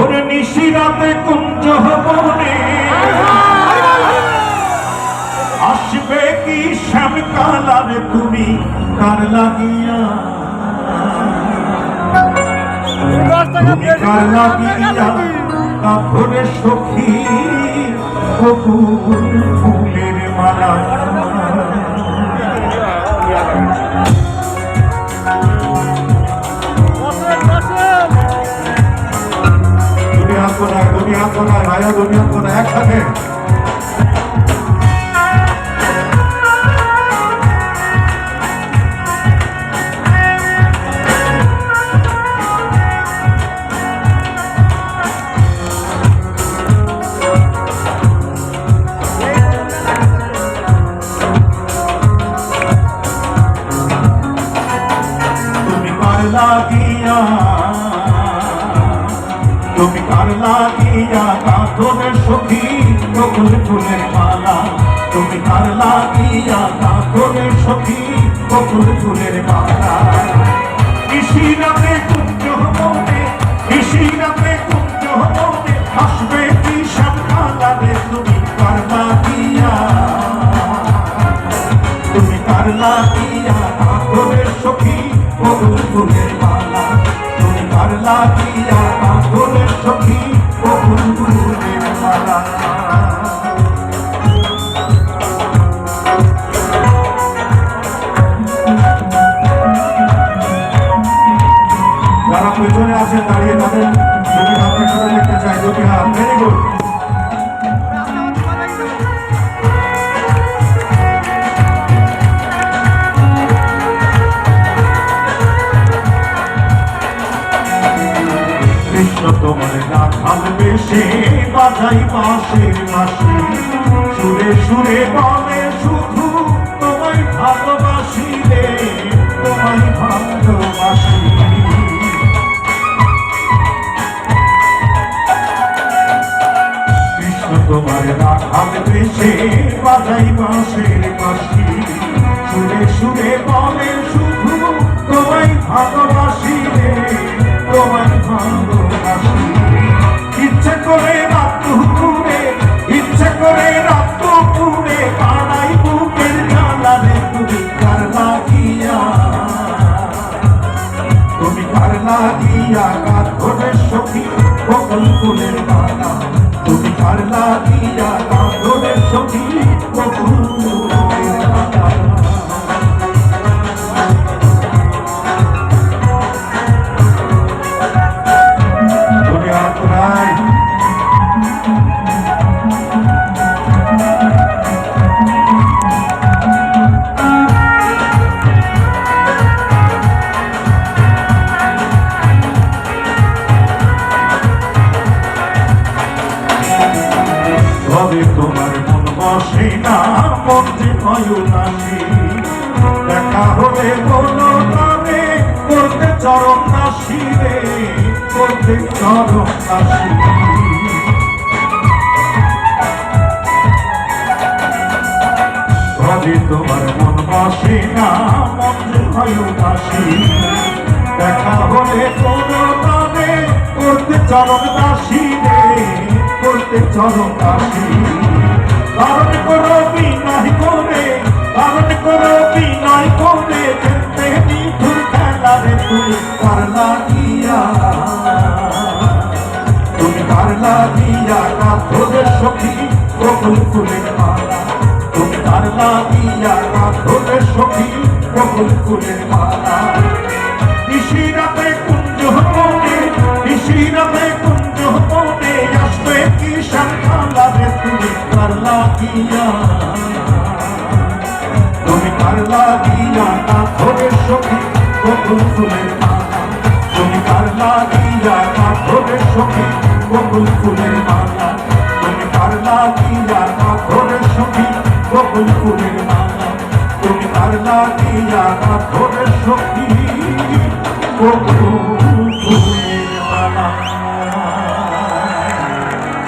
ভোর নিশিরাতে কুঞ্জ ভবনে। আসবে কি শ্যাম কালার তুমি? কার লাগিয়া? কার লাগিয়া? কাপড়ে সখী ফুলের মালা। কোনায় দুনিয়া কোনায় ভাইয়া দুনিয়া কোনায় একসাথে তুমি কার লাগিয়া তুমি কার লাগিয়া কাঁধনের সখী? ফুলের মালা। তুমি সখী? মালা। কি তুমি কার লাগিয়া? তুমি সখী? বকুল ফুলের মালা। তুমি কার লাগিয়া মালা। যারা পেছনে আছেন দাঁড়িয়ে তাদের যদি আপনার সাথে দেখতে চাই যদি হ্যাঁ ভেরি গুড তোমার বাজাই বাঁশি সুরে সুরে বলে, শুধু তোমায় ভালোবাসি রে, তোমায় ভালোবাসি। তোমার ভালবেসে বাজাই সুরে সুরে বলে, শুধু তোমায় ভালোবাসি লাগিয়া কার ধরে সখী বকল ফুলের মালা তুমি সখী তোমার মন বসে না, মন যে দেখা হলে বলো তবে করতে চরম নাসি রে করতে চরম নাসি তবে তোমার মন বসে না, মন যে অয়ুনাসী দেখা হলে বলো তবে করতে চরম নাসি রে করতে চরম কারণ করো বিনয় করে কারণ করো বিনয় করে খেলতে নিঠুর খেলা রে তুমি কার লাগিয়া। তুমি কার লাগিয়া কাঁধের সখী বকুল ফুলের মালা। তুমি কার লাগিয়া কাঁধের সখী বকুল ফুলের মালা। নিশিরাতে কুঞ্জ মনে নিশিরাতে কুঞ্জ তুমি কার লাগিয়া না ধরে সখী, কখন ফুলে তুমি কার লাগিয়া না ধরে সখী, কখন ফুলে মালা তুমি কার লাগিয়া না ধরে সখী, কখন ফুলে মালা তুমি কার লাগিয়া না ধরে সখী, কখন